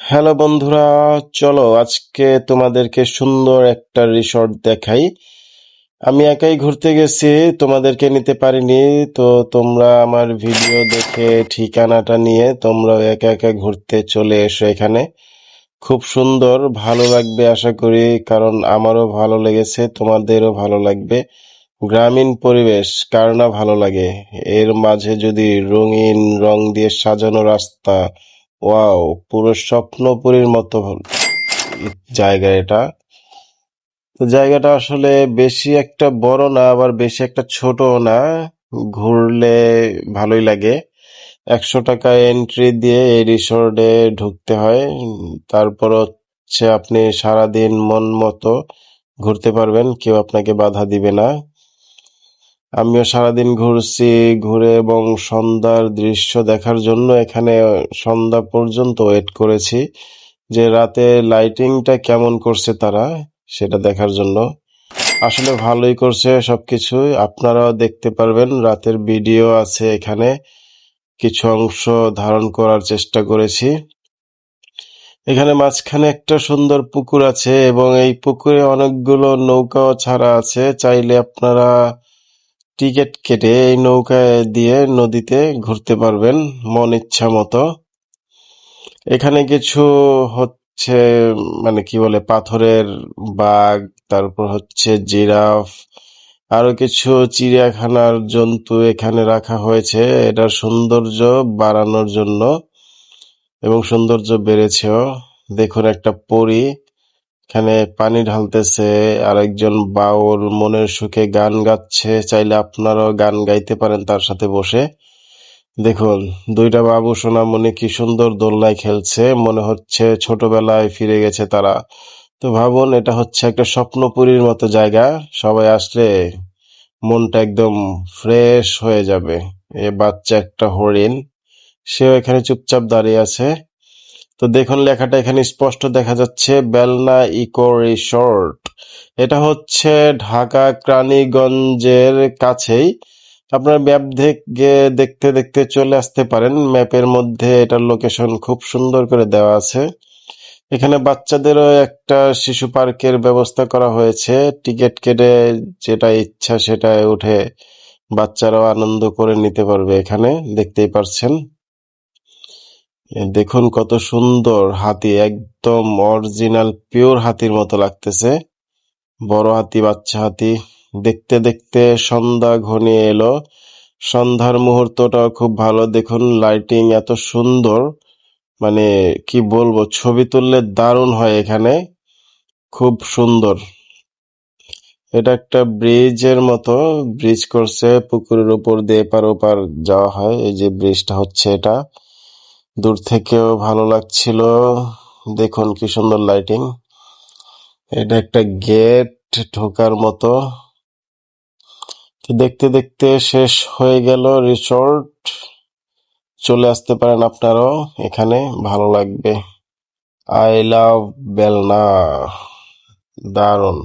Hello বন্ধুরা, চলো আজকে তোমাদেরকে সুন্দর একটা রিসর্ট দেখাই। আমি একাই ঘুরতে গেছি, তোমাদেরকে নিতে পারিনি, তো তোমরা আমার ভিডিও দেখে, ঠিকানাটা নিয়ে তোমরা একা একা ঘুরতে চলে এসো এখানে। খুব সুন্দর, ভালো লাগবে আশা করি, কারণ আমারও ভালো লেগেছে, তোমাদেরও ভালো লাগবে। গ্রামীণ পরিবেশ, কার না ভালো লাগে? এর মাঝে যদি রঙিন রং দিয়ে সাজানো রাস্তা ওয়াও, পুরো স্বপ্নপুরীর মতো জায়গা এটা। তো জায়গাটা আসলে বেশি একটা বড় না, আবার বেশি একটা ছোট না। ঘুরলে ভালোই লাগে। একশো টাকা এন্ট্রি দিয়ে এই রিসোর্টে ঢুকতে হয়। তারপর হচ্ছে আপনি সারাদিন মন মতো ঘুরতে পারবেন, কেউ আপনাকে বাধা দিবে না। আমিও সারাদিন ঘুরছি, ঘুরে এবং সন্ধ্যার দৃশ্য দেখার জন্য এখানে সন্ধ্যা পর্যন্ত ওয়েট করেছি। যে রাতে লাইটিংটা কেমন করছে তারা, সেটা দেখার জন্য। আসলে ভালোই করছে সবকিছু আপনারাও দেখতে পারবেন, রাতের ভিডিও আছে এখানে। কিছু অংশ ধারণ করার চেষ্টা করেছি। এখানে মাঝখানে একটা সুন্দর পুকুর আছে এবং এই পুকুরে অনেকগুলো নৌকাও ছাড়া আছে। চাইলে আপনারা টিকিট কেটে এই নৌকায় দিয়ে নদীতে ঘুরতে পারবেন, মন ইচ্ছা মতো। এখানে কিছু হচ্ছে মানে কি বলে, পাথরের বাঘ, তারপর হচ্ছে জিরাফ, আরও কিছু চিড়িয়াখানার জন্তু এখানে রাখা হয়েছে। এটার সৌন্দর্য বাড়ানোর জন্য এবং সৌন্দর্য বেড়েছেও। দেখুন একটা পরী। এখানে পানি ঢালতেছে, আরেকজন বাউল মনের সুখে গান গাচ্ছে, চাইলে আপনারাও গান গাইতে পারেন তার সাথে বসে। দেখুন, দুইটা বাবু সোনামণি কি সুন্দর দোলনায় খেলছে, মনে হচ্ছে ছোটবেলায় ফিরে গেছে তারা। তো ভাবুন, এটা হচ্ছে একটা স্বপ্নপুরীর মতো জায়গা, সবাই আসলে মনটা একদম ফ্রেশ হয়ে যাবে। এ বাচ্চা একটা হরিণ, সেও এখানে চুপচাপ দাঁড়িয়ে আছে। তো দেখুন, লেখাটা এখানে স্পষ্ট দেখা যাচ্ছে, বেলনা ইকো রিসোর্ট। এটা হচ্ছে ঢাকা ক্রানীগঞ্জের কাছেই। আপনার ম্যাপ থেকে দেখতে দেখতে চলে আসতে পারেন। ম্যাপের মধ্যে এটার লোকেশন খুব সুন্দর করে দেওয়া আছে। এখানে বাচ্চাদেরও একটা শিশু পার্কের ব্যবস্থা করা হয়েছে। টিকিট কেটে যেটা ইচ্ছা সেটা উঠে বাচ্চারাও আনন্দ করে নিতে পারবে এখানে, দেখতেই পারছেন। দেখুন কত সুন্দর হাতি, একদম অরিজিনাল পিওর হাতির মতো লাগতেছে। বড় হাতি, বাচ্চা হাতি। দেখতে দেখতে সন্ধ্যা ঘনিয়ে এলো। সন্ধ্যার মুহূর্তটাও খুব ভালো। দেখুন লাইটিং এত সুন্দর। মানে কি বলব, ছবি তুললে দারুণ হয় এখানে। খুব সুন্দর। এটা একটা ব্রিজের মতো। ব্রিজ করছে, পুকুরের উপর দিয়ে এপার ওপার যাওয়া হয়। এই যে ব্রিজটা হচ্ছে এটা। দূর থেকেও ভালো লাগছিল। দেখুন কি সুন্দর লাইটিং এটা একটা গেট ঢোকার মতো। দেখতে দেখতে শেষ হয়ে গেল রিসোর্ট চলে আসতে পারেন আপনারাও এখানে, ভালো লাগবে। আই লাভ বেলনা দারুণ।